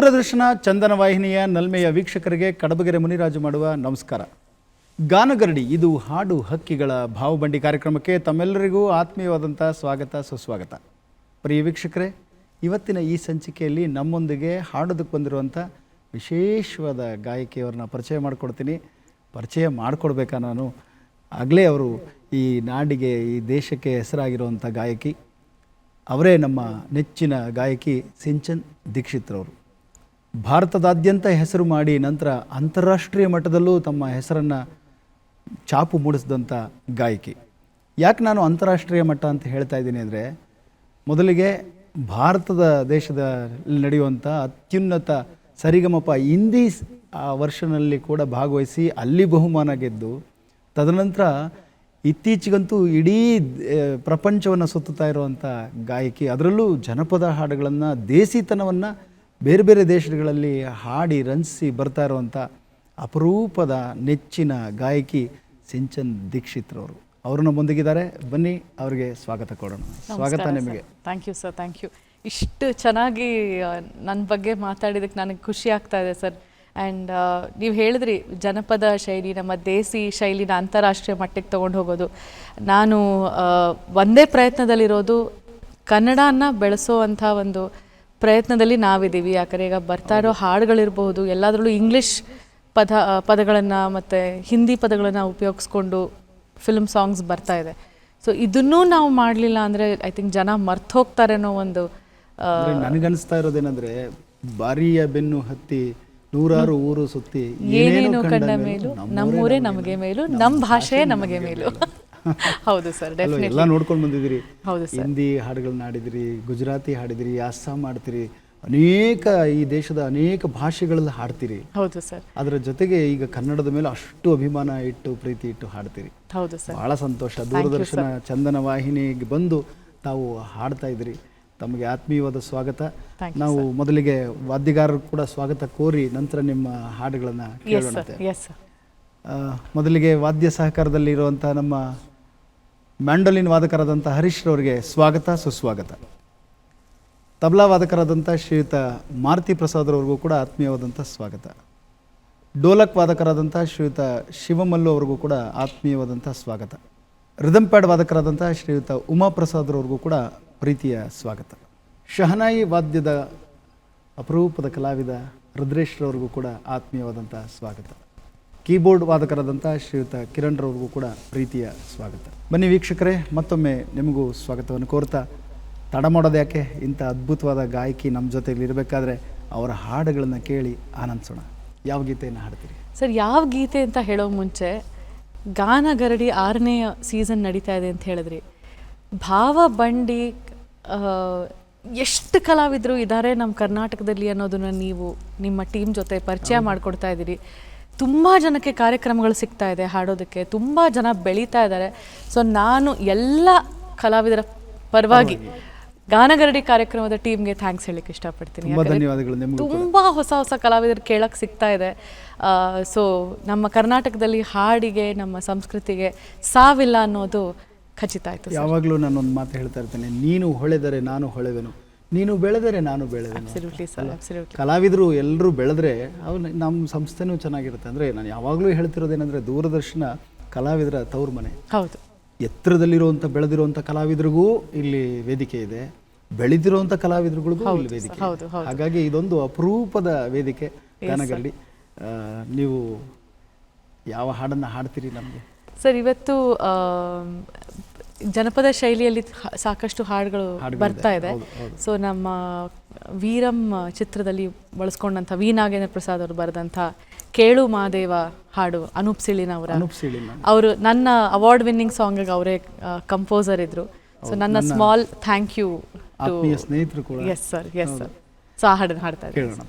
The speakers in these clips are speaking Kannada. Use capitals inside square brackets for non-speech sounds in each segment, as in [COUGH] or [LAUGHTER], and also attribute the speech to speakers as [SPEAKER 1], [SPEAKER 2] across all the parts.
[SPEAKER 1] ದೂರದರ್ಶನ, ಚಂದನ ವಾಹಿನಿಯ ನಲ್ಮೆಯ ವೀಕ್ಷಕರಿಗೆ ಕಡಬಗೆರೆ ಮುನಿರಾಜು ಮಾಡುವ ನಮಸ್ಕಾರ. ಗಾನಗರಡಿ, ಇದು ಹಾಡು ಹಕ್ಕಿಗಳ ಭಾವಬಂಡಿ ಕಾರ್ಯಕ್ರಮಕ್ಕೆ ತಮ್ಮೆಲ್ಲರಿಗೂ ಆತ್ಮೀಯವಾದಂಥ ಸ್ವಾಗತ, ಸುಸ್ವಾಗತ. ಪ್ರಿಯ ವೀಕ್ಷಕರೇ, ಇವತ್ತಿನ ಈ ಸಂಚಿಕೆಯಲ್ಲಿ ನಮ್ಮೊಂದಿಗೆ ಹಾಡೋದಕ್ಕೆ ಬಂದಿರುವಂಥ ವಿಶೇಷವಾದ ಗಾಯಕಿಯವ್ರನ್ನ ಪರಿಚಯ ಮಾಡಿಕೊಡ್ತೀನಿ. ಪರಿಚಯ ಮಾಡಿಕೊಡ್ಬೇಕಾ ನಾನು? ಆಗಲೇ ಅವರು ಈ ನಾಡಿಗೆ, ಈ ದೇಶಕ್ಕೆ ಹೆಸರಾಗಿರುವಂಥ ಗಾಯಕಿ. ಅವರೇ ನಮ್ಮ ನೆಚ್ಚಿನ ಗಾಯಕಿ ಸಿಂಚನ್ ದೀಕ್ಷಿತ್ರವರು. ಭಾರತದಾದ್ಯಂತ ಹೆಸರು ಮಾಡಿ ನಂತರ ಅಂತಾರಾಷ್ಟ್ರೀಯ ಮಟ್ಟದಲ್ಲೂ ತಮ್ಮ ಹೆಸರನ್ನು ಚಾಪು ಮೂಡಿಸಿದಂಥ ಗಾಯಕಿ. ಯಾಕೆ ನಾನು ಅಂತಾರಾಷ್ಟ್ರೀಯ ಮಟ್ಟ ಅಂತ ಹೇಳ್ತಾ ಇದ್ದೀನಿ ಅಂದರೆ, ಮೊದಲಿಗೆ ಭಾರತದ ದೇಶದಲ್ಲಿ ನಡೆಯುವಂಥ ಅತ್ಯುನ್ನತ ಸರಿಗಮಪ ಹಿಂದಿ ಆ, ವರ್ಷನಲ್ಲಿ ಕೂಡ ಭಾಗವಹಿಸಿ ಅಲ್ಲಿ ಬಹುಮಾನ ಗೆದ್ದು, ತದನಂತರ ಇತ್ತೀಚೆಗಂತೂ ಇಡೀ ಪ್ರಪಂಚವನ್ನು ಸುತ್ತುತ್ತಾ ಇರುವಂಥ ಗಾಯಕಿ, ಅದರಲ್ಲೂ ಜನಪದ ಹಾಡುಗಳನ್ನು ದೇಸಿತನವನ್ನು ಬೇರೆ ಬೇರೆ ದೇಶಗಳಲ್ಲಿ ಹಾಡಿ ರಂಜಿಸಿ ಬರ್ತಾ ಇರುವಂಥ ಅಪರೂಪದ ನೆಚ್ಚಿನ ಗಾಯಕಿ ಸಿಂಚನ್ ದೀಕ್ಷಿತ್ರವರು. ಅವರು ಮುಂದಿಗಿದ್ದಾರೆ. ಬನ್ನಿ ಅವರಿಗೆ ಸ್ವಾಗತ ಕೊಡೋಣ. ಸ್ವಾಗತ ನಿಮಗೆ.
[SPEAKER 2] Thank you sir thank you ಇಷ್ಟು ಚೆನ್ನಾಗಿ ನನ್ನ ಬಗ್ಗೆ ಮಾತಾಡಿದಕ್ಕೆ ನನಗೆ ಖುಷಿ ಆಗ್ತಾ ಇದೆ ಸರ್ ಆ್ಯಂಡ್ ನೀವು ಹೇಳಿದ್ರಿ ಜನಪದ ಶೈಲಿ ನಮ್ಮ ದೇಸಿ ಶೈಲಿನ ಅಂತಾರಾಷ್ಟ್ರೀಯ ಮಟ್ಟಕ್ಕೆ ತೊಗೊಂಡು ಹೋಗೋದು. ನಾನು ಒಂದೇ ಪ್ರಯತ್ನದಲ್ಲಿರೋದು ಕನ್ನಡನ ಬೆಳೆಸೋವಂಥ ಒಂದು ಪ್ರಯತ್ನದಲ್ಲಿ ನಾವಿದ್ದೀವಿ. ಯಾಕಂದರೆ ಈಗ ಬರ್ತಾ ಇರೋ ಹಾಡುಗಳಿರಬಹುದು ಎಲ್ಲದರಲ್ಲೂ ಇಂಗ್ಲೀಷ್ ಪದ ಪದಗಳನ್ನು ಮತ್ತು ಹಿಂದಿ ಪದಗಳನ್ನು ಉಪಯೋಗಿಸ್ಕೊಂಡು ಫಿಲ್ಮ್ ಸಾಂಗ್ಸ್ ಬರ್ತಾ ಇದೆ. ಸೊ ಇದನ್ನೂ ನಾವು ಮಾಡಲಿಲ್ಲ ಅಂದರೆ ಐ ಥಿಂಕ್ ಜನ ಮರ್ತು ಹೋಗ್ತಾರೆ ಅನ್ನೋ ಒಂದು
[SPEAKER 1] ನನಗನ್ನಿಸ್ತಾ ಇರೋದೇನಂದ್ರೆ ಬಾರಿಯ ಬೆನ್ನು ಹತ್ತಿ ನೂರಾರು ಊರು ಸುತ್ತಿ
[SPEAKER 2] ಏನೇನು ಕಂಡ ಮೇಲೂ ನಮ್ಮೂರೇ ನಮಗೆ ಮೇಲೂ ನಮ್ಮ ಭಾಷೆ ನಮಗೆ ಮೇಲು. ಹೌದು ಸರ್
[SPEAKER 1] ಎಲ್ಲ ನೋಡ್ಕೊಂಡು ಬಂದಿದ್ದೀರಿ.
[SPEAKER 2] ಹೌದು
[SPEAKER 1] ಹಿಂದಿ ಹಾಡುಗಳನ್ನ ಹಾಡಿದಿರಿ ಗುಜರಾತಿ ಹಾಡಿದಿರಿ ಅಸ್ಸಾಂ ಹಾಡ್ತೀರಿ ಅನೇಕ ಈ ದೇಶದ ಅನೇಕ ಭಾಷೆಗಳಲ್ಲಿ ಹಾಡ್ತೀರಿ.
[SPEAKER 2] ಹೌದು ಸರ್.
[SPEAKER 1] ಅದರ ಜೊತೆಗೆ ಈಗ ಕನ್ನಡದ ಮೇಲೆ ಅಷ್ಟು ಅಭಿಮಾನ ಇಟ್ಟು ಪ್ರೀತಿ ಇಟ್ಟು ಹಾಡ್ತೀರಿ.
[SPEAKER 2] ಹೌದು ಸರ್.
[SPEAKER 1] ಬಹಳ ಸಂತೋಷ. ದೂರದರ್ಶನ ಚಂದನ ವಾಹಿನಿಗೆ ಬಂದು ತಾವು ಹಾಡ್ತಾ ಇದ್ರಿ ತಮಗೆ ಆತ್ಮೀಯವಾದ ಸ್ವಾಗತ. ನಾವು ಮೊದಲಿಗೆ ವಾದ್ಯಗಾರರು ಕೂಡ ಸ್ವಾಗತ ಕೋರಿ ನಂತರ ನಿಮ್ಮ ಹಾಡುಗಳನ್ನ ಕೇಳೋಣ ಮೊದಲಿಗೆ ವಾದ್ಯ ಸಹಕಾರದಲ್ಲಿ ಇರುವಂತಹ ನಮ್ಮ ಮ್ಯಾಂಡೋಲಿನ್ ವಾದಕರಾದಂಥ ಹರೀಶ್ ರವರಿಗೆ ಸ್ವಾಗತ, ಸುಸ್ವಾಗತ. ತಬಲಾ ವಾದಕರಾದಂಥ ಶ್ರೀಯುತ ಮಾರುತಿ ಪ್ರಸಾದ್ ಅವ್ರಿಗೂ ಕೂಡ ಆತ್ಮೀಯವಾದಂಥ ಸ್ವಾಗತ. ಡೋಲಕ್ ವಾದಕರಾದಂಥ ಶ್ರೀಯುತ ಶಿವಮಲ್ಲು ಅವ್ರಿಗೂ ಕೂಡ ಆತ್ಮೀಯವಾದಂಥ ಸ್ವಾಗತ. ರಿದಮ್ ಪ್ಯಾಡ್ ವಾದಕರಾದಂಥ ಶ್ರೀಯುತ ಉಮಾಪ್ರಸಾದ್ ಅವ್ರಿಗೂ ಕೂಡ ಪ್ರೀತಿಯ ಸ್ವಾಗತ. ಶಹನಾಯಿ ವಾದ್ಯದ ಅಪರೂಪದ ಕಲಾವಿದ ರುದ್ರೇಶ್ರವ್ರಿಗೂ ಕೂಡ ಆತ್ಮೀಯವಾದಂಥ ಸ್ವಾಗತ. ಕೀಬೋರ್ಡ್ ವಾದಕರಾದಂಥ ಶ್ರೀಯುತ ಕಿರಣ್ ರವ್ರಿಗೂ ಕೂಡ ಪ್ರೀತಿಯ ಸ್ವಾಗತ. ಬನ್ನಿ ವೀಕ್ಷಕರೇ ಮತ್ತೊಮ್ಮೆ ನಿಮಗೂ ಸ್ವಾಗತವನ್ನು ಕೋರ್ತಾ ತಡ ಮಾಡೋದು ಯಾಕೆ? ಇಂಥ ಅದ್ಭುತವಾದ ಗಾಯಕಿ ನಮ್ಮ ಜೊತೆಯಲ್ಲಿ ಇರಬೇಕಾದ್ರೆ ಅವರ ಹಾಡುಗಳನ್ನು ಕೇಳಿ ಆನಂದಿಸೋಣ. ಯಾವ ಗೀತೆಯನ್ನು ಹಾಡ್ತೀರಿ?
[SPEAKER 2] ಸರ್ ಯಾವ ಗೀತೆ ಅಂತ ಹೇಳೋ ಮುಂಚೆ ಗಾನ ಗರಡಿ ಆರನೇ ಸೀಸನ್ ನಡೀತಾ ಇದೆ ಅಂತ ಹೇಳಿದ್ರಿ. ಭಾವ ಬಂಡಿ ಎಷ್ಟು ಕಲಾವಿದರು ಇದ್ದಾರೆ ನಮ್ಮ ಕರ್ನಾಟಕದಲ್ಲಿ ಅನ್ನೋದನ್ನು ನೀವು ನಿಮ್ಮ ಟೀಮ್ ಜೊತೆ ಪರಿಚಯ ಮಾಡಿಕೊಡ್ತಾ ಇದ್ದೀರಿ. ತುಂಬ ಜನಕ್ಕೆ ಕಾರ್ಯಕ್ರಮಗಳು ಸಿಗ್ತಾ ಇದೆ ಹಾಡೋದಕ್ಕೆ. ತುಂಬ ಜನ ಬೆಳೀತಾ ಇದ್ದಾರೆ. ಸೊ ನಾನು ಎಲ್ಲ ಕಲಾವಿದರ ಪರವಾಗಿ ಗಾನಗರಡಿ ಕಾರ್ಯಕ್ರಮದ ಟೀಮ್ಗೆ ಥ್ಯಾಂಕ್ಸ್ ಹೇಳಕ್ಕೆ ಇಷ್ಟಪಡ್ತೀನಿ.
[SPEAKER 1] ತುಂಬ ಧನ್ಯವಾದಗಳು ನಿಮಗೂ
[SPEAKER 2] ತುಂಬ ಹೊಸ ಹೊಸ ಕಲಾವಿದರು ಕೇಳಕ್ಕೆ ಸಿಗ್ತಾ ಇದೆ. ಸೊ ನಮ್ಮ ಕರ್ನಾಟಕದಲ್ಲಿ ಹಾಡಿಗೆ ನಮ್ಮ ಸಂಸ್ಕೃತಿಗೆ ಸಾವಿಲ್ಲ ಅನ್ನೋದು ಖಚಿತ ಆಯ್ತು
[SPEAKER 1] ಯಾವಾಗಲೂ ನಾನೊಂದು ಮಾತು ಹೇಳ್ತಾ ಇರ್ತೇನೆ. ನೀನು ಹೊಳೆದರೆ ನಾನು ಹೊಳೆವೆನು. ನೀನು ಬೆಳೆದರೆ ನಾನು
[SPEAKER 2] ಬೆಳೆದ
[SPEAKER 1] ಕಲಾವಿದರು ಎಲ್ಲರೂ ಬೆಳೆದ್ರೆ ಅವು ನಮ್ಮ ಸಂಸ್ಥೆನೂ ಚೆನ್ನಾಗಿರುತ್ತೆ. ಅಂದರೆ ನಾನು ಯಾವಾಗಲೂ ಹೇಳ್ತಿರೋದೇನೆಂದರೆ ದೂರದರ್ಶನ ಕಲಾವಿದರ ತವ್ರ ಮನೆ.
[SPEAKER 2] ಹೌದು.
[SPEAKER 1] ಎತ್ತರದಲ್ಲಿರುವಂಥ ಬೆಳೆದಿರುವಂಥ ಕಲಾವಿದರಿಗೂ ಇಲ್ಲಿ ವೇದಿಕೆ ಇದೆ. ಬೆಳೆದಿರುವಂಥ ಕಲಾವಿದರುಗಳಿಗೂ ಇಲ್ಲಿ ವೇದಿಕೆ. ಹಾಗಾಗಿ ಇದೊಂದು ಅಪರೂಪದ ವೇದಿಕೆ ಗಾನಗರಡಿ ನೀವು ಯಾವ ಹಾಡನ್ನು ಹಾಡ್ತೀರಿ ನಮಗೆ?
[SPEAKER 2] ಸರ್ ಇವತ್ತು ಜನಪದ ಶೈಲಿಯಲ್ಲಿ ಸಾಕಷ್ಟು ಹಾಡುಗಳು ಬರ್ತಾ ಇದೆ. ಸೊ ನಮ್ಮ ವೀರಂ ಚಿತ್ರದಲ್ಲಿ ಬಳಸ್ಕೊಂಡಂಥ ವಿ. ನಾಗೇಂದ್ರ ಪ್ರಸಾದ್ ಅವರು ಬರೆದಂಥ ಕೇಳು ಮಹಾದೇವ ಹಾಡು ಅನೂಪ್ ಸಿಳಿನ ಅವರ. ಅವರು ನನ್ನ ಅವಾರ್ಡ್ ವಿನ್ನಿಂಗ್ ಸಾಂಗ್ ಅವರೇ ಕಂಪೋಸರ್ ಇದ್ರು. ಸೊ ನನ್ನ ಸ್ಮಾಲ್ ಥ್ಯಾಂಕ್ ಯು
[SPEAKER 1] ಸ್ನೇಹಿತರು ಕೂಡ
[SPEAKER 2] yes sir yes sir so ಆ ಹಾಡನ್ನು ಹಾಡ್ತಾ ಇದ್ದೀನಿ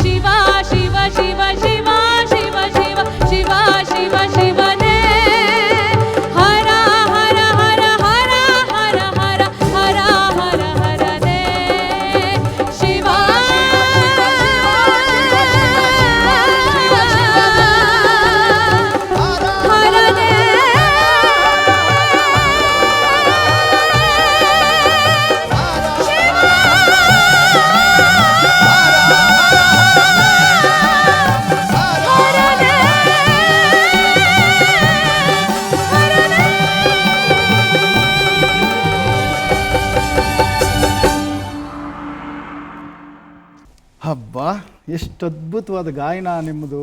[SPEAKER 2] ಶಿವ
[SPEAKER 1] ಎಷ್ಟು ಅದ್ಭುತವಾದ ಗಾಯನ ನಿಮ್ಮದು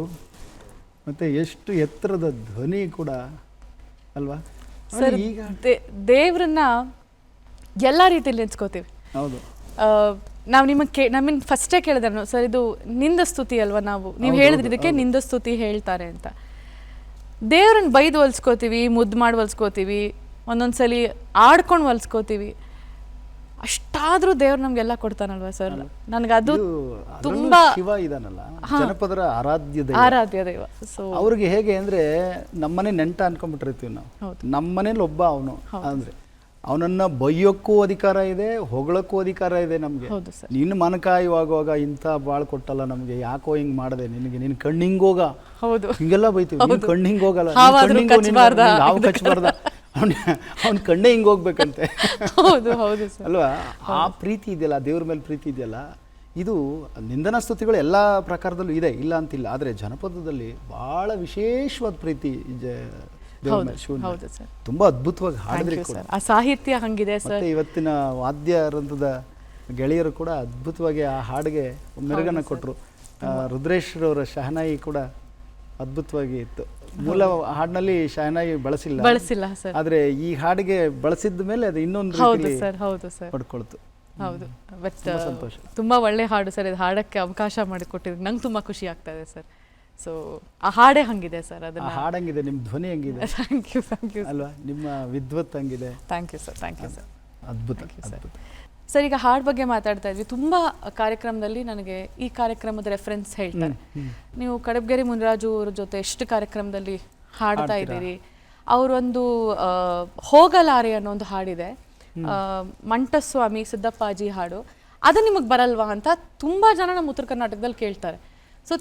[SPEAKER 1] ಮತ್ತು ಎಷ್ಟು ಎತ್ತರದ ಧ್ವನಿ ಕೂಡ ಅಲ್ವಾ?
[SPEAKER 2] ಸರ್
[SPEAKER 1] ಈಗ.
[SPEAKER 2] ದೇವ್ರನ್ನ ಎಲ್ಲ ರೀತಿಯಲ್ಲಿ ನೆನ್ಸ್ಕೋತೀವಿ.
[SPEAKER 1] ಹೌದು.
[SPEAKER 2] ನಾವು ನಿಮಗೆ ಕೇ ನಮ್ಮನ್ನು ಫಸ್ಟೇ ಕೇಳಿದ್ರು ನಾನು ಸರ್ ಇದು ನಿಂದ ಸ್ತುತಿ ಅಲ್ವಾ ನಾವು? ನೀವು ಹೇಳಿದ್ರಿ ಇದಕ್ಕೆ ನಿಂದ ಸ್ತುತಿ ಹೇಳ್ತಾರೆ ಅಂತ. ದೇವ್ರನ್ನ ಬೈದು ಹೊಲ್ಸ್ಕೋತೀವಿ ಮುದ್ದು ಮಾಡಿ ಹೊಲ್ಸ್ಕೋತೀವಿ ಒಂದೊಂದ್ಸಲಿ ಆಡ್ಕೊಂಡು ಹೊಲ್ಸ್ಕೋತೀವಿ ಅಷ್ಟಾದ್ರೂ ದೇವ್ರು ನಮ್ಗೆಲ್ಲ ಕೊಡ್ತಾನಲ್ವ ಸರ್? ನನಗೆ ಅದು ತುಂಬಾ
[SPEAKER 1] ಶಿವ ಇದಾನಲ್ಲ ಜನಪದರ ಆರಾಧ್ಯ ದೈವ.
[SPEAKER 2] ಆರಾಧ್ಯ ದೈವ. ಸೊ
[SPEAKER 1] ಅವ್ರಿಗೆ ಹೇಗೆ ಅಂದ್ರೆ ನಮ್ಮನೆ ನೆಂಟ ಅನ್ಕೊಂಡ್ಬಿಟ್ಟಿರ್ತೀವಿ ನಾವು. ನಮ್ಮನೇಲಿ ಒಬ್ಬ ಅವನು ಅಂದ್ರೆ ಅವನನ್ನ ಬೈಯೋಕ್ಕೂ ಅಧಿಕಾರ ಇದೆ ಹೊಗಳಕ್ಕೂ ಅಧಿಕಾರ ಇದೆ ನಮ್ಗೆ.
[SPEAKER 2] ನಿನ್
[SPEAKER 1] ನಿನ್ನ ಮನಕಾಯುವಾಗುವಾಗ ಇಂಥ ಬಾಳ್ ಕೊಟ್ಟಲ್ಲ ನಮ್ಗೆ ಯಾಕೋ ಹಿಂಗ್ ಮಾಡದೆ ನಿನಗೆ ನಿನ್ ಕಣ್ಣಿಂಗ್ ಹೋಗ.
[SPEAKER 2] ಹೌದು.
[SPEAKER 1] ಹಿಂಗೆಲ್ಲ ಬೈತೀವಿ. ಕಣ್ಣಿಂಗ್ ಕಣ್ಣು ಹಿಂಗ್ ಹೋಗಲ್ಲ
[SPEAKER 2] ಕಚ್ಬಾರ್ದಾ?
[SPEAKER 1] ಅವ್ನ ಅವ್ನ ಕಣ್ಣೇ ಹಿಂಗೆ ಹೋಗ್ಬೇಕಂತೆ.
[SPEAKER 2] ಹೌದು ಹೌದು ಸರ್.
[SPEAKER 1] ಅಲ್ವಾ? ಆ ಪ್ರೀತಿ ಇದೆಯಲ್ಲ ದೇವ್ರ ಮೇಲೆ ಪ್ರೀತಿ ಇದೆಯಲ್ಲ ಇದು ನಿಂದನ ಸ್ತುತಿಗಳು ಎಲ್ಲ ಪ್ರಕಾರದಲ್ಲೂ ಇದೆ ಇಲ್ಲ ಅಂತಿಲ್ಲ ಆದರೆ ಜನಪದದಲ್ಲಿ ಭಾಳ ವಿಶೇಷವಾದ ಪ್ರೀತಿ
[SPEAKER 2] ಹೌದು ಸರ್.
[SPEAKER 1] ತುಂಬಾ ಅದ್ಭುತವಾಗಿ ಹಾಡಿದ್ರೆ ಕೂಡ.
[SPEAKER 2] ಸರ್. ಆ ಸಾಹಿತ್ಯ ಹಂಗಿದೆ ಸರ್.
[SPEAKER 1] ಮತ್ತೆ ಇವತ್ತಿನ ವಾದ್ಯ ರಂಧದ ಗೆಳೆಯರು ಕೂಡ ಅದ್ಭುತವಾಗಿ ಆ ಹಾಡಿಗೆ ಮೆರುಗನ್ನ ಕೊಟ್ಟರು ರುದ್ರೇಶ್ವರವರ ಶಹನಾಯಿ ಕೂಡ ಅದ್ಭುತವಾಗಿ ಇತ್ತು. ಮೂಲ ಹಾಡಿನಲ್ಲಿ ಶಹನಾಯಿ ಬಳಸಿಲ್ಲ.
[SPEAKER 2] ಬಳಸಿಲ್ಲ ಸರ್.
[SPEAKER 1] ಆದ್ರೆ ಈ ಹಾಡಿಗೆ ಬಳಸಿದ ಮೇಲೆ ಅದು ಇನ್ನೊಂದು
[SPEAKER 2] ಹೌದು
[SPEAKER 1] ರೀತಿಲಿ
[SPEAKER 2] ಸರ್ ಹೌದು ಸರ್.
[SPEAKER 1] ಪಡ್ಕೊಳ್ತು.
[SPEAKER 2] ಹೌದು. ಬಟ್
[SPEAKER 1] ತುಂಬಾ ಸಂತೋಷ.
[SPEAKER 2] ತುಂಬಾ ಒಳ್ಳೆ ಹಾಡು ಸರ್. ಇದು ಹಾಡಕ್ಕೆ ಅವಕಾಶ ಮಾಡಿಕೊಟ್ಟಿದ್ದು. ನಂಗೆ ತುಂಬಾ ಖುಷಿ ಆಗ್ತಾ ಇದೆ ಸರ್. ಸೊ ಆ ಹಾಡೇ ಹಂಗಿದೆ ಸರ್
[SPEAKER 1] ಆ
[SPEAKER 2] ಅದನ್ನ.
[SPEAKER 1] ಹಾಡಂಗಿದೆ ನಿಮ್ಮ ಧ್ವನಿ ಹಂಗಿದೆ.
[SPEAKER 2] ಥ್ಯಾಂಕ್ ಯು ಥ್ಯಾಂಕ್ ಯು
[SPEAKER 1] ಅಲ್ವಾ? ನಿಮ್ಮ ವಿದ್ವತ್ ಹಂಗಿದೆ.
[SPEAKER 2] Thank you sir thank you sir
[SPEAKER 1] ಅದ್ಭುತ
[SPEAKER 2] ಸರ್ you, sir.
[SPEAKER 1] ಅದ್ಭುತ.
[SPEAKER 2] ಸರ್ ಈಗ ಹಾಡ್ ಬಗ್ಗೆ ಮಾತಾಡ್ತಾ ಇದ್ವಿ. ತುಂಬಾ ಕಾರ್ಯಕ್ರಮದಲ್ಲಿ ನನಗೆ ಈ ಕಾರ್ಯಕ್ರಮದ ರೆಫರೆನ್ಸ್ ಹೇಳ್ತಾರೆ. ನೀವು ಕಡಬ್ಗೆರೆ ಮುನಿರಾಜು ಅವ್ರ ಜೊತೆ ಎಷ್ಟು ಕಾರ್ಯಕ್ರಮದಲ್ಲಿ ಹಾಡ್ತಾ ಇದ್ದೀರಿ? ಅವರೊಂದು ಹೋಗಲಾರೆ ಅನ್ನೋ ಒಂದು ಹಾಡಿದೆ. ಮಂಟಸ್ವಾಮಿ ಸಿದ್ದಪ್ಪಾಜಿ ಹಾಡು. ಅದು ನಿಮಗೆ ಬರಲ್ವಾ ಅಂತ ತುಂಬಾ ಜನ ನಮ್ಮ ಉತ್ತರ ಕರ್ನಾಟಕದಲ್ಲಿ ಕೇಳ್ತಾರೆ. ಸೊ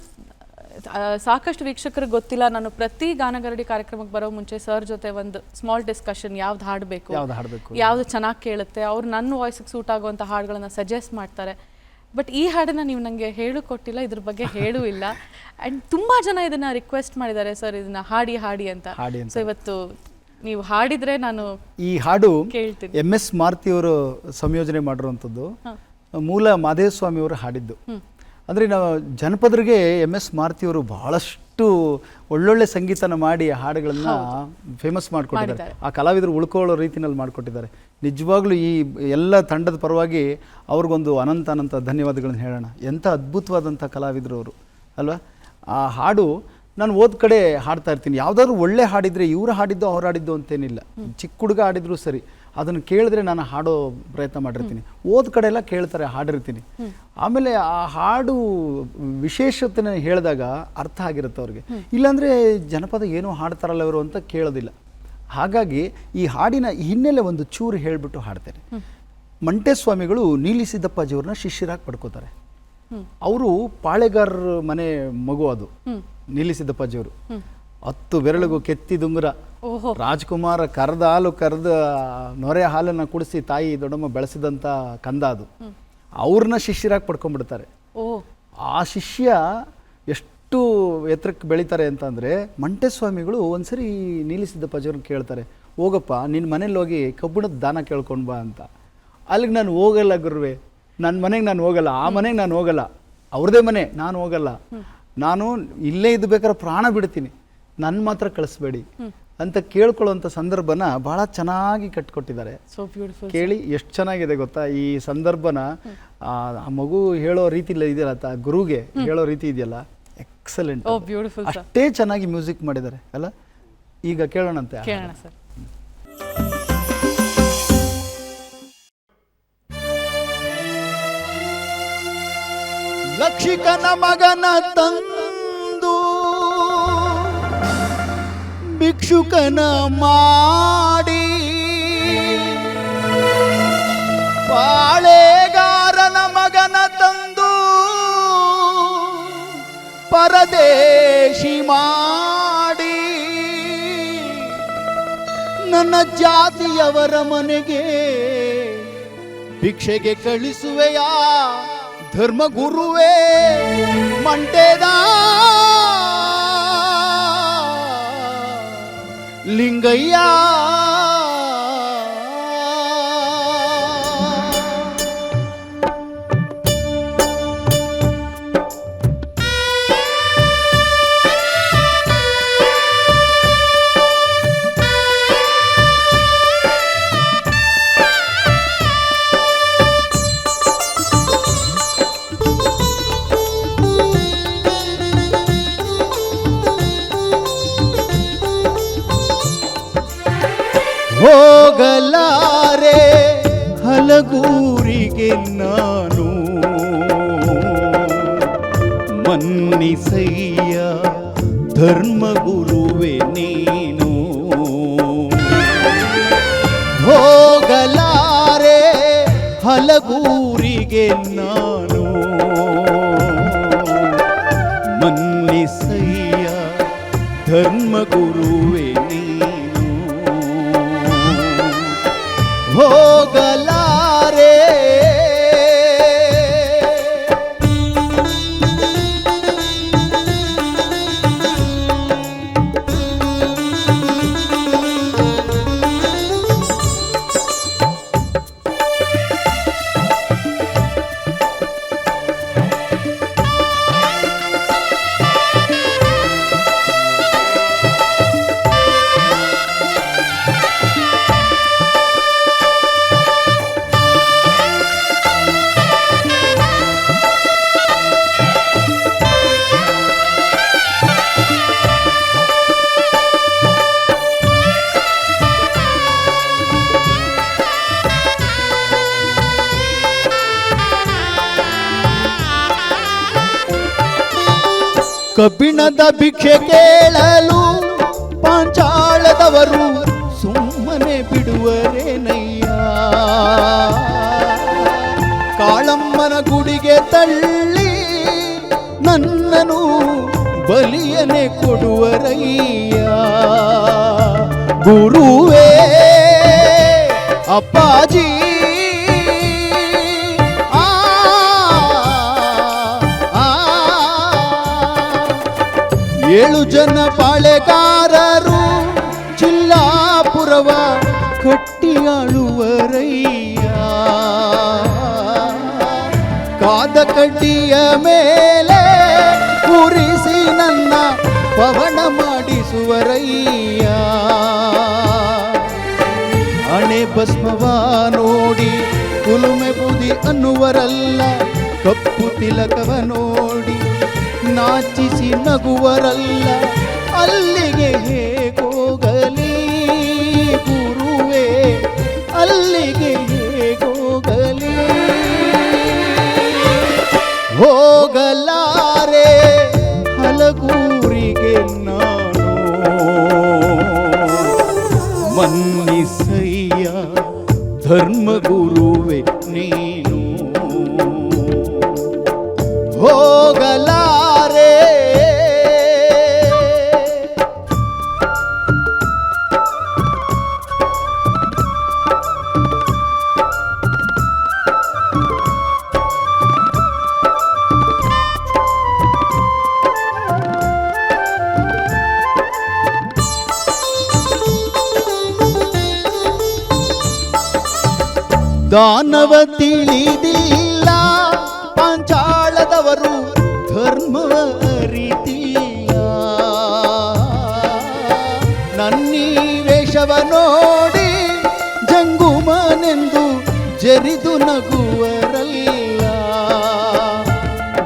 [SPEAKER 2] ಸಾಕಷ್ಟು ವೀಕ್ಷಕರಿಗೆ ಗೊತ್ತಿಲ್ಲ. ನಾನು ಪ್ರತಿ ಗಾನಗರಡಿ ಕಾರ್ಯಕ್ರಮಕ್ಕೆ ಬರೋ ಮುಂಚೆ ಸರ್ ಜೊತೆ ಒಂದು ಸ್ಮಾಲ್ ಡಿಸ್ಕಷನ್ ಯಾವ್ದು ಹಾಡಬೇಕು
[SPEAKER 1] ಯಾವ್ದು ಹಾಡಬೇಕು?
[SPEAKER 2] ಯಾವ್ದು ಚೆನ್ನಾಗಿ ಕೇಳುತ್ತೆ ಅವ್ರು ನನ್ನ ವಾಯ್ಸಿಗೆ ಸೂಟ್ ಆಗುವಂಥ ಹಾಡುಗಳನ್ನ ಸಜೆಸ್ಟ್ ಮಾಡ್ತಾರೆ. ಬಟ್ ಈ ಹಾಡನ್ನ ನೀವು ನನಗೆ ಹೇಳು ಕೊಟ್ಟಿಲ್ಲ ಇದ್ರ ಬಗ್ಗೆ ಹೇಳೂ ಇಲ್ಲ. [LAUGHS] ಆ್ಯಂಡ್ ತುಂಬ ಜನ ಇದನ್ನ ರಿಕ್ವೆಸ್ಟ್ ಮಾಡಿದ್ದಾರೆ ಸರ್ ಇದನ್ನ ಹಾಡಿ ಹಾಡಿ ಅಂತ. ಸೊ ಇವತ್ತು ನೀವು ಹಾಡಿದ್ರೆ ನಾನು
[SPEAKER 1] ಈ ಹಾಡು
[SPEAKER 2] ಕೇಳ್ತೀನಿ.
[SPEAKER 1] ಎಂ ಎಸ್ ಮಾರುತಿಯವರು ಸಂಯೋಜನೆ ಮಾಡಿರುವಂಥದ್ದು. ಮೂಲ ಮಾದೇವ ಸ್ವಾಮಿಯವರು ಹಾಡಿದ್ದು ಅಂದರೆ ನಾವು ಜನಪದರಿಗೆ ಎಂ ಎಸ್ ಮಾರುತಿಯವರು ಬಹಳಷ್ಟು ಒಳ್ಳೊಳ್ಳೆ ಸಂಗೀತನ ಮಾಡಿ ಹಾಡುಗಳನ್ನು ಹಾಡುಗಳನ್ನ ಫೇಮಸ್ ಮಾಡಿಕೊಟ್ಟಿದ್ದಾರೆ. ಆ ಕಲಾವಿದರು ಉಳ್ಕೊಳ್ಳೋ ರೀತಿನಲ್ಲಿ ಮಾಡಿಕೊಟ್ಟಿದ್ದಾರೆ. ನಿಜವಾಗ್ಲೂ ಈ ಎಲ್ಲ ತಂಡದ ಪರವಾಗಿ ಅವ್ರಿಗೊಂದು ಅನಂತ ಅನಂತ ಧನ್ಯವಾದಗಳನ್ನು ಹೇಳೋಣ. ಎಂಥ ಅದ್ಭುತವಾದಂಥ ಕಲಾವಿದರು ಅವರು ಅಲ್ವಾ? ಆ ಹಾಡು ನಾನು ಓದ್ ಕಡೆ ಹಾಡ್ತಾ ಇರ್ತೀನಿ. ಯಾವ್ದಾದ್ರು ಒಳ್ಳೆ ಹಾಡಿದ್ರೆ ಇವರು ಹಾಡಿದ್ದು ಅವ್ರು ಹಾಡಿದ್ದು ಅಂತೇನಿಲ್ಲ. ಚಿಕ್ಕ ಹುಡುಗ ಹಾಡಿದ್ರು ಸರಿ. ಅದನ್ನು ಕೇಳಿದ್ರೆ ನಾನು ಹಾಡೋ ಪ್ರಯತ್ನ ಮಾಡಿರ್ತೀನಿ. ಓದ್ ಕಡೆ ಎಲ್ಲ ಕೇಳ್ತಾರೆ ಹಾಡಿರ್ತೀನಿ. ಆಮೇಲೆ ಆ ಹಾಡು ವಿಶೇಷತೆನ ಹೇಳಿದಾಗ ಅರ್ಥ ಆಗಿರುತ್ತೆ ಅವ್ರಿಗೆ. ಇಲ್ಲಾಂದ್ರೆ ಜನಪದ ಏನೋ ಹಾಡ್ತಾರಲ್ಲ ಇವರು ಅಂತ ಕೇಳೋದಿಲ್ಲ. ಹಾಗಾಗಿ ಈ ಹಾಡಿನ ಹಿನ್ನೆಲೆ ಒಂದು ಚೂರು ಹೇಳಿಬಿಟ್ಟು ಹಾಡ್ತೇನೆ. ಮಂಟೇಸ್ವಾಮಿಗಳು ನೀಲಿ ಸಿದ್ದಪ್ಪಾಜಿಯವ್ರನ್ನ ಶಿಷ್ಯರಾಗಿ ಪಡ್ಕೋತಾರೆ. ಅವರು ಪಾಳೆಗಾರರ ಮನೆ ಮಗು ಅದು. ನೀಲಿ ಸಿದ್ದಪ್ಪಾಜಿಯವರು ಹತ್ತು ಬೆರಳಿಗೂ ಕೆತ್ತಿ ದುಂಗುರ.
[SPEAKER 2] ಓಹೋ.
[SPEAKER 1] ರಾಜ್ಕುಮಾರ ಕರೆದ ಹಾಲು ಕರೆದ ನೊರೆ ಹಾಲನ್ನು ಕುಡಿಸಿ ತಾಯಿ ದೊಡ್ಡಮ್ಮ ಬೆಳೆಸಿದಂಥ ಕಂದ ಅದು. ಅವ್ರನ್ನ ಶಿಷ್ಯರಾಗಿ ಪಡ್ಕೊಂಡ್ಬಿಡ್ತಾರೆ. ಆ ಶಿಷ್ಯ ಎಷ್ಟು ಎತ್ತರಕ್ಕೆ ಬೆಳೀತಾರೆ ಅಂತಂದರೆ ಮಂಟೆಸ್ವಾಮಿಗಳು ಒಂದ್ಸರಿ ನೀಲಿ ಪಜರನ್ನು ಕೇಳ್ತಾರೆ ಹೋಗಪ್ಪ ನಿನ್ನ ಮನೇಲಿ ಹೋಗಿ ಕಬ್ಬಿಣದ ದಾನ ಕೇಳ್ಕೊಂಡು ಬಾ ಅಂತ. ಅಲ್ಲಿಗೆ ನಾನು ಹೋಗಲ್ಲ ಗುರುವೆ ನನ್ನ ಮನೆಗೆ ನಾನು ಹೋಗಲ್ಲ ಆ ಮನೆಗೆ ನಾನು ಹೋಗಲ್ಲ ಅವ್ರದೇ ಮನೆ ನಾನು ಹೋಗಲ್ಲ. ನಾನು ಇಲ್ಲೇ ಇದ್ದು ಬೇಕಾದ್ರೆ ಪ್ರಾಣ ಬಿಡ್ತೀನಿ. ನನ್ನ ಮಾತ್ರ ಕಳಿಸ್ಬೇಡಿ ಅಂತ ಕೇಳ್ಕೊಳ್ಳುವಂಥ ಸಂದರ್ಭನ ಬಹಳ ಚೆನ್ನಾಗಿ ಕಟ್ಕೊಟ್ಟಿದ್ದಾರೆ. ಕೇಳಿ ಎಷ್ಟು ಚೆನ್ನಾಗಿದೆ ಗೊತ್ತಾ? ಈ ಸಂದರ್ಭನ ಆ ಮಗು ಹೇಳೋ ರೀತಿ ಇದೆಯಲ್ಲ ತ- ಗುರುಗೆ ಹೇಳೋ ರೀತಿ ಇದೆಯಲ್ಲ? ಎಕ್ಸಲೆಂಟ್
[SPEAKER 2] ಸರ್
[SPEAKER 1] ಅಷ್ಟೇ ಚೆನ್ನಾಗಿ ಮ್ಯೂಸಿಕ್ ಮಾಡಿದ್ದಾರೆ ಅಲ್ಲ? ಈಗ ಕೇಳೋಣಂತೆ ಲಕ್ಷಿಕನ ಮಗನ ತಂದು ಭಿಕ್ಷುಕನ ಮಾಡಿ ಪಾಳೆಗಾರನ ಮಗನ ತಂದು ಪರದೇಶಿ ಮಾಡಿ. ನನ್ನ ಜಾತಿಯವರ ಮನೆಗೆ ಭಿಕ್ಷೆಗೆ ಕಳಿಸುವೆಯಾ ಧರ್ಮಗುರುವೇ ಮಂಟೇದ લિંગૈયા ಹೋಗಲಾರೆ ಹಲಗೂರಿಗೆ ನಾನು. ಮನ್ನಿಸಯ್ಯ ಧರ್ಮಗುರುವೆ ನೀನು. ಹೋಗಲಾರೆ ಹಲಗೂರಿಗೆ ನಾನು. ಭಿಕ್ಷೆ ಕೇಳಲು ಪಾಂಚಾಳದವರು ಸುಮ್ಮನೆ ಬಿಡುವರೇನಯ್ಯ ಕಾಳಮ್ಮನ ಗುಡಿಗೆ ತಳ್ಳಿ ನನ್ನನು ಬಲಿಯನೆ ಕೊಡುವರಯ್ಯ. ಗುರುವೇ ಜನ ಪಾಳೆಗಾರರು ಚಿಲ್ಲಾಪುರವ ಕಟ್ಟಿಯಾಳುವರಯ್ಯ. ಕಾದ ಕಡ್ಡಿಯ ಮೇಲೆ ಕೂರಿಸಿ ನನ್ನ ಪವನ ಮಾಡಿಸುವರಯ್ಯ. ಹಣೆ ಭಸ್ಮವ ನೋಡಿ ಕುಲುಮೆ ಬುದಿ ಅನ್ನುವರಲ್ಲ, ಕಪ್ಪು ತಿಲಕವ ನೋಡಿ ನಾಚಿಸಿ ನಗುವರಲ್ಲ ಅಲ್ಲಿಗೆ ಹೇಗೋಗಲಿ ಗುರುವೇ? ಅಲ್ಲಿಗೆ ಹೇಗೋಗಲಿ? ಹೋಗಲಾರೆ ಹಲಗೂರಿಗೆ ನಾನು. ಮನ್ನಿಸಯ್ಯ ಧರ್ಮಗುರುವೆ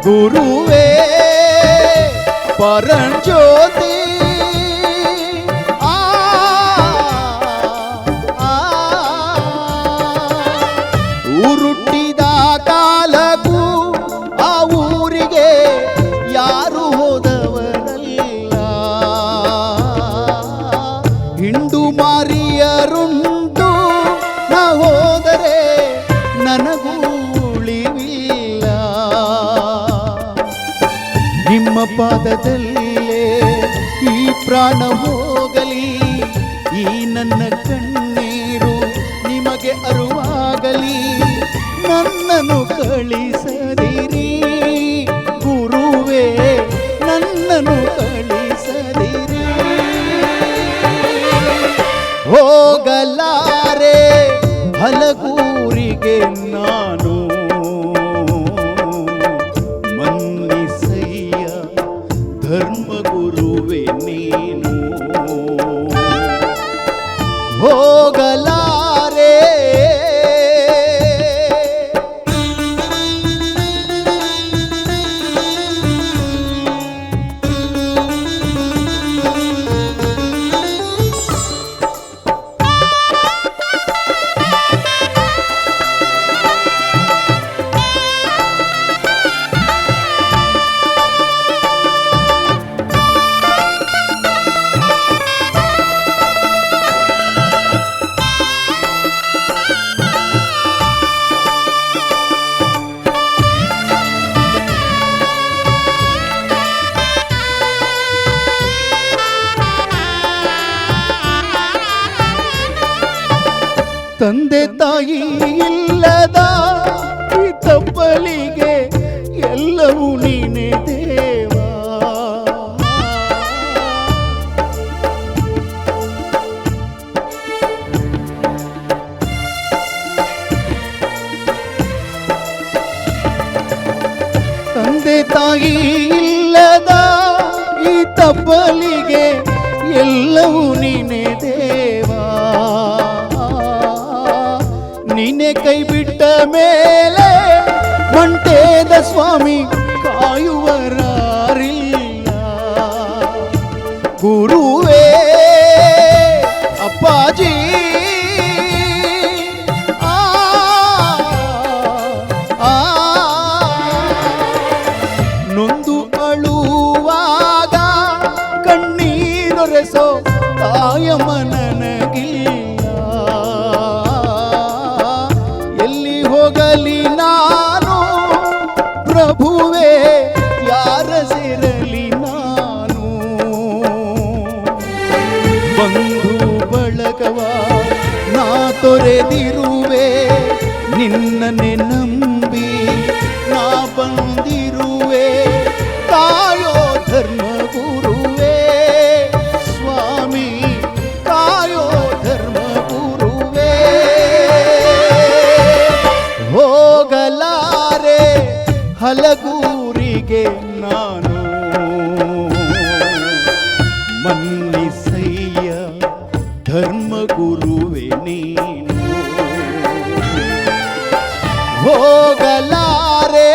[SPEAKER 1] ಗುರುವೇ ಪರಂಜ್ಯೋತಿ ಪಾದದಲ್ಲೇ ಈ ಪ್ರಾಣ ಹೋಗಲಿ, ಈ ನನ್ನ ಕಣ್ಣೀರು ನಿಮಗೆ ಅರುವಾಗಲಿ, ನನ್ನನ್ನು ಕಳಿಸದಿರಿ. ಗುರುವೇ, ನನ್ನನ್ನು ಕಳಿಸದಿರಿ. ಹೋಗಲಾರೆ ಹಲಗೂರಿಗೆ ತಂದೆ ತಾಯಿ ಇಲ್ಲದ ಈ ತಪ್ಪಲಿಗೆ ಎಲ್ಲವೂ ನೀನೆ ದೇವಾ ತಂದೆ ತಾಯಿ ಇಲ್ಲದ ಈ ತಪ್ಪಲಿಗೆ ಎಲ್ಲವೂ ನೀನೆ ನೀನೆ ಕೈ ಬಿಟ್ಟ ಮೇಲೆ ಗುರುವೆ ನೀನು ಹೋಗಲಾರೆ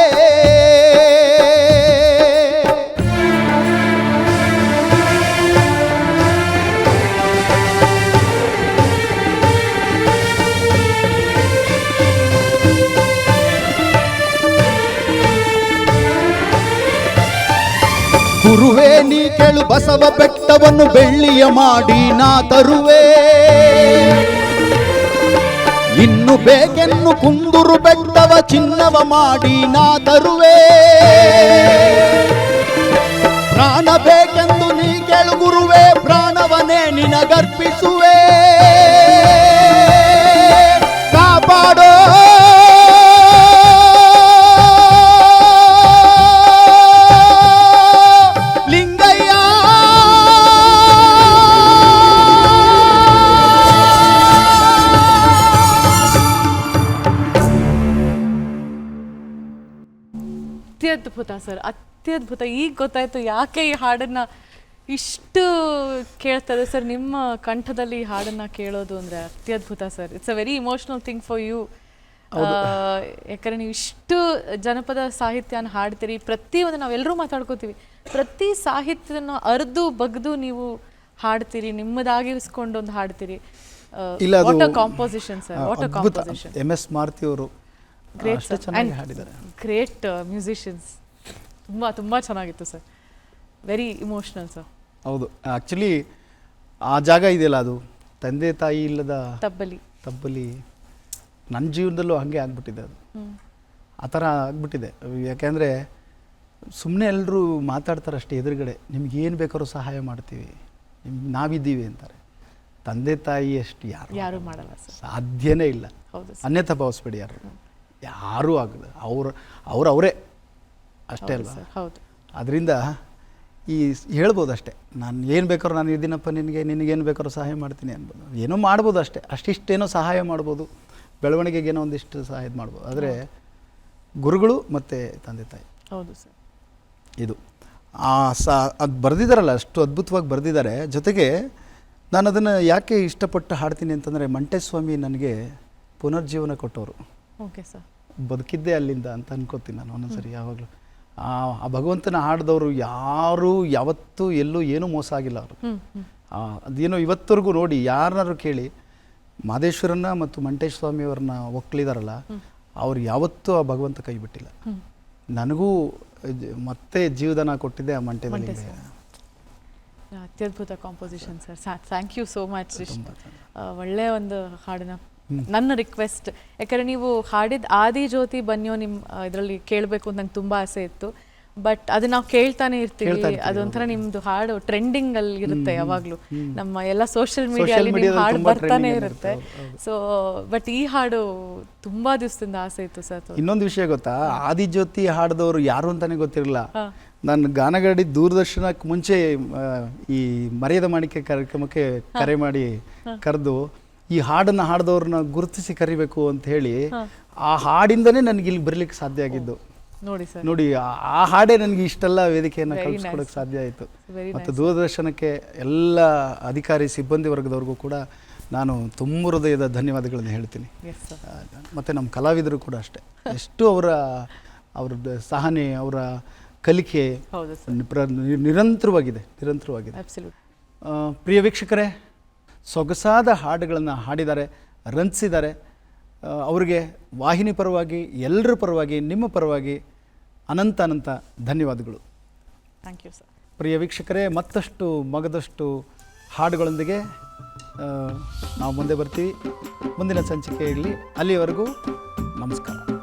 [SPEAKER 1] ಗುರುವೇ ನೀ ಕೇಳು ಬಸವ ಬೆಟ್ಟವನ್ನು ಬೆಳ್ಳಿಯ ಮಾಡಿ ನಾ ತರುವೆ. ಇನ್ನು ಬೇಕೆನ್ನು ಕುಂದುರು ಬೆಟ್ಟವ ಚಿನ್ನವ ಮಾಡಿ ನಾ ತರುವೆ. ಪ್ರಾಣ ಬೇಕೆಂದು ನೀ ಕೇಳು ಪ್ರಾಣವನೇ ನಿನಗರ್ಪಿಸುವೆ.
[SPEAKER 2] ಅತ್ಯದ್ಭುತ ಸರ್ ಅತ್ಯದ್ಭುತ. ಈಗ ಗೊತ್ತಾಯ್ತು ಯಾಕೆ ಈ ಹಾಡನ್ನ ಇಷ್ಟು ಕೇಳ್ತದೆ ಸರ್? ನಿಮ್ಮ ಕಂಠದಲ್ಲಿ ಈ ಹಾಡನ್ನ ಕೇಳೋದು ಅಂದ್ರೆ ಅತ್ಯದ್ಭುತ sir. It's a very emotional thing for you ಯಾಕಂದ್ರೆ ನೀವು ಇಷ್ಟು ಜನಪದ ಸಾಹಿತ್ಯನ ಹಾಡ್ತೀರಿ ಪ್ರತಿಯೊಂದು ನಾವೆಲ್ಲರೂ ಮಾತಾಡ್ಕೋತೀವಿ. ಪ್ರತಿ ಸಾಹಿತ್ಯನ ಅರ್ದು ಬಗ್ದು ನೀವು ಹಾಡ್ತೀರಿ ನಿಮ್ಮದಾಗಿರಿಸ್ಕೊಂಡು ಒಂದು ಹಾಡ್ತೀರಿ
[SPEAKER 1] ಇಲ್ಲ ಅದು
[SPEAKER 2] ಕಾಂಪೋಸಿಷನ್ ಸರ್ ವಾಟ್
[SPEAKER 1] ಅದ್ಭುತ.
[SPEAKER 2] ಕಾಂಪೋಸಿಷನ್
[SPEAKER 1] ಎಂ ಎಸ್ ಮಾರುತಿ ಅವರು
[SPEAKER 2] ಗ್ರೇಟ್
[SPEAKER 1] ಅಷ್ಟೇ ಚೆನ್ನಾಗಿ ಹಾಡಿದ್ದಾರೆ.
[SPEAKER 2] ಗ್ರೇಟ್ ಮ್ಯೂಸಿಷಿಯನ್ಸ್ ತುಂಬ ತುಂಬ ಚೆನ್ನಾಗಿತ್ತು ಸರ್ ವೆರಿ ಇಮೋಷ್ನಲ್ ಸರ್
[SPEAKER 1] ಹೌದು. ಆ್ಯಕ್ಚುಲಿ ಆ ಜಾಗ ಇದೆಯಲ್ಲ ಅದು? ತಂದೆ ತಾಯಿ ಇಲ್ಲದ
[SPEAKER 2] ತಬ್ಬಲಿ.
[SPEAKER 1] ತಬ್ಬಲಿ. ನನ್ನ ಜೀವನದಲ್ಲೂ ಹಾಗೆ ಆಗ್ಬಿಟ್ಟಿದೆ ಅದು. ಆ ಥರ ಆಗ್ಬಿಟ್ಟಿದೆ. ಯಾಕೆಂದರೆ ಸುಮ್ಮನೆ ಎಲ್ಲರೂ ಮಾತಾಡ್ತಾರೆ ಅಷ್ಟೇ ಎದುರುಗಡೆ. ನಿಮ್ಗೆ ಏನು ಬೇಕಾದ್ರೂ ಸಹಾಯ ಮಾಡ್ತೀವಿ. ನಿಮ್ಗೆ ನಾವಿದ್ದೀವಿ ಅಂತಾರೆ. ತಂದೆ ತಾಯಿ ಅಷ್ಟು ಯಾರು
[SPEAKER 2] ಯಾರು ಮಾಡಲ್ಲ
[SPEAKER 1] ಸಾಧ್ಯನೇ ಇಲ್ಲ. ಅನ್ಯಥ ಭಾವಿಸ್ಬೇಡಿ ಯಾರು. ಯಾರೂ ಆಗಲ್ಲ. ಅವ್ರು ಅವ್ರು ಅವರೇ. ಅಷ್ಟೇ
[SPEAKER 2] ಅಲ್ಲ
[SPEAKER 1] ಅಲ್ವಾ?
[SPEAKER 2] ಹೌದು.
[SPEAKER 1] ಅದರಿಂದ ಈ ಹೇಳ್ಬೋದು ಅಷ್ಟೇ. ನಾನು ಏನು ಬೇಕಾದ್ರೂ ನಾನು ಇದ್ದೀನಪ್ಪ ನಿನಗೆ ನಿನಗೇನು ಬೇಕಾದ್ರೂ ಸಹಾಯ ಮಾಡ್ತೀನಿ ಅನ್ಬೋದು. ಏನೋ ಮಾಡ್ಬೋದು ಅಷ್ಟೇ. ಅಷ್ಟಿಷ್ಟೇನೋ ಸಹಾಯ ಮಾಡ್ಬೋದು. ಬೆಳವಣಿಗೆಗೆ ಏನೋ ಒಂದಿಷ್ಟು ಸಹಾಯ ಮಾಡ್ಬೋದು. ಆದರೆ ಗುರುಗಳು ಮತ್ತು ತಂದೆ ತಾಯಿ.
[SPEAKER 2] ಹೌದು ಸರ್.
[SPEAKER 1] ಇದು. ಆ ಸ ಅದು ಬರೆದಿದ್ದಾರಲ್ಲ ಅಷ್ಟು ಅದ್ಭುತವಾಗಿ ಬರೆದಿದ್ದಾರೆ ಜೊತೆಗೆ ನಾನು ಅದನ್ನು ಯಾಕೆ ಇಷ್ಟಪಟ್ಟು ಹಾಡ್ತೀನಿ ಅಂತಂದರೆ ಮಂಟೇಸ್ವಾಮಿ ನನಗೆ ಪುನರ್ಜೀವನ ಕೊಟ್ಟವರು.
[SPEAKER 2] Okay sir.
[SPEAKER 1] ಬದುಕಿದ್ದೆ ಅಲ್ಲಿಂದ ಅಂತ ಅನ್ಕೋತೀನಿ ನಾನು ಒಂದೊಂದ್ಸರಿ ಯಾವಾಗಲೂ. ಆ ಭಗವಂತನ ಹಾಡಿದವರು ಯಾರೂ ಯಾವತ್ತೂ ಎಲ್ಲೂ ಏನೂ ಮೋಸ ಆಗಿಲ್ಲ ಅವರು. ಅದೇನೋ ಇವತ್ತವರೆಗೂ ನೋಡಿ ಯಾರನ್ನಾರು ಕೇಳಿ ಮಾದೇಶ್ವರನ್ನ ಮತ್ತು ಮಂಟೇಶ ಸ್ವಾಮಿಯವ್ರನ್ನ ಒಕ್ಕಲಿದಾರಲ್ಲ ಅವ್ರು ಯಾವತ್ತೂ ಆ ಭಗವಂತ ಕೈ ಬಿಟ್ಟಿಲ್ಲ. ನನಗೂ ಮತ್ತೆ ಜೀವದಾನ ಕೊಟ್ಟಿದ್ದೆ ಆ ಮಂಟೇದಲ್ಲಿ.
[SPEAKER 2] ಅತ್ಯದ್ಭುತ composition sir thank you so much ಒಳ್ಳೆ ಒಂದು ಹಾಡನ್ನ ನನ್ನ ರಿಕ್ವೆಸ್ಟ್ ಯಾಕಂದ್ರೆ ನೀವು ಹಾಡಿದ ಆದಿ ಜ್ಯೋತಿ ಬನ್ಯೋ ನಿಮ್ಮ ಇದರಲ್ಲಿ ಕೇಳಬೇಕು ಅಂತ ನಂಗೆ ತುಂಬ ಆಸೆ ಇತ್ತು. ಬಟ್ ಅದು ನಾವು ಕೇಳ್ತಾನೆ ಇರ್ತೀವಿ. ಅದೊಂಥರ ನಿಮ್ದು ಹಾಡು ಟ್ರೆಂಡಿಂಗ್ ಅಲ್ಲಿ ಇರುತ್ತೆ ಯಾವಾಗ್ಲೂ. ನಮ್ಮ ಎಲ್ಲ ಸೋಷಿಯಲ್ ಮೀಡಿಯಲ್ಲಿ
[SPEAKER 1] ದಲ್ಲಿ
[SPEAKER 2] ಹಾಡು ಬರ್ತಾನೆ ಇರುತ್ತೆ. ಸೊ ಬಟ್ ಈ ಹಾಡು ತುಂಬಾ ದಿವಸದಿಂದ ಆಸೆ ಇತ್ತು ಸರ್
[SPEAKER 1] ಇನ್ನೊಂದು ವಿಷಯ ಗೊತ್ತಾ? ಆದಿ ಜ್ಯೋತಿ ಹಾಡಿದವರು ಯಾರು ಅಂತಾನೆ ಗೊತ್ತಿರಲಿಲ್ಲ ನಾನು ಗಾನಗಾಡಿ ದೂರದರ್ಶನಕ್ಕೆ ಮುಂಚೆ ಈ ಮರ್ಯಾದ ಮಾಡಿಕೆ ಕಾರ್ಯಕ್ರಮಕ್ಕೆ ಕರೆ ಮಾಡಿ ಕರೆದು ಈ ಹಾಡನ್ನು ಹಾಡಿದವ್ರನ್ನ ಗುರುತಿಸಿ ಕರಿಬೇಕು ಅಂತ ಹೇಳಿ ಆ ಹಾಡಿಂದನೇ ನನಗೆ ಇಲ್ಲಿ ಬರಲಿಕ್ಕೆ ಸಾಧ್ಯ ಆಗಿದ್ದು.
[SPEAKER 2] ನೋಡಿ ಸರ್.
[SPEAKER 1] ನೋಡಿ ಆ- ಹಾಡೇ ನನಗೆ ಇಷ್ಟೆಲ್ಲ ವೇದಿಕೆಯನ್ನು ಕಲ್ಪಿಸ್ಕೊಡಕ್ಕೆ ಸಾಧ್ಯ ಆಯಿತು. ಮತ್ತು ದೂರದರ್ಶನಕ್ಕೆ ಎಲ್ಲ ಅಧಿಕಾರಿ ಸಿಬ್ಬಂದಿ ವರ್ಗದವ್ರಿಗೂ ಕೂಡ ನಾನು ತುಂಬ ಹೃದಯದ ಧನ್ಯವಾದಗಳನ್ನು ಹೇಳ್ತೀನಿ. ಮತ್ತು ನಮ್ಮ ಕಲಾವಿದರು ಕೂಡ ಅಷ್ಟೇ. ಎಷ್ಟು ಅವರ ಅವ್ರದ್ದು ಸಹನೆ ಅವರ ಕಲಿಕೆ ನಿರಂತರವಾಗಿದೆ ನಿರಂತರವಾಗಿದೆ. ಪ್ರಿಯ ವೀಕ್ಷಕರೇ ಸೊಗಸಾದ ಹಾಡುಗಳನ್ನು ಹಾಡಿದ್ದಾರೆ ರಂಜಿಸಿದ್ದಾರೆ. ಅವರಿಗೆ ವಾಹಿನಿ ಪರವಾಗಿ ಎಲ್ಲರ ಪರವಾಗಿ ನಿಮ್ಮ ಪರವಾಗಿ ಅನಂತ ಅನಂತ ಧನ್ಯವಾದಗಳು.
[SPEAKER 2] ಥ್ಯಾಂಕ್ ಯು ಸರ್
[SPEAKER 1] ಪ್ರಿಯ ವೀಕ್ಷಕರೇ ಮತ್ತಷ್ಟು ಮಗದಷ್ಟು ಹಾಡುಗಳೊಂದಿಗೆ ನಾವು ಮುಂದೆ ಬರ್ತೀವಿ. ಮುಂದಿನ ಸಂಚಿಕೆಯಲ್ಲಿ ಅಲ್ಲಿವರೆಗೂ ನಮಸ್ಕಾರ.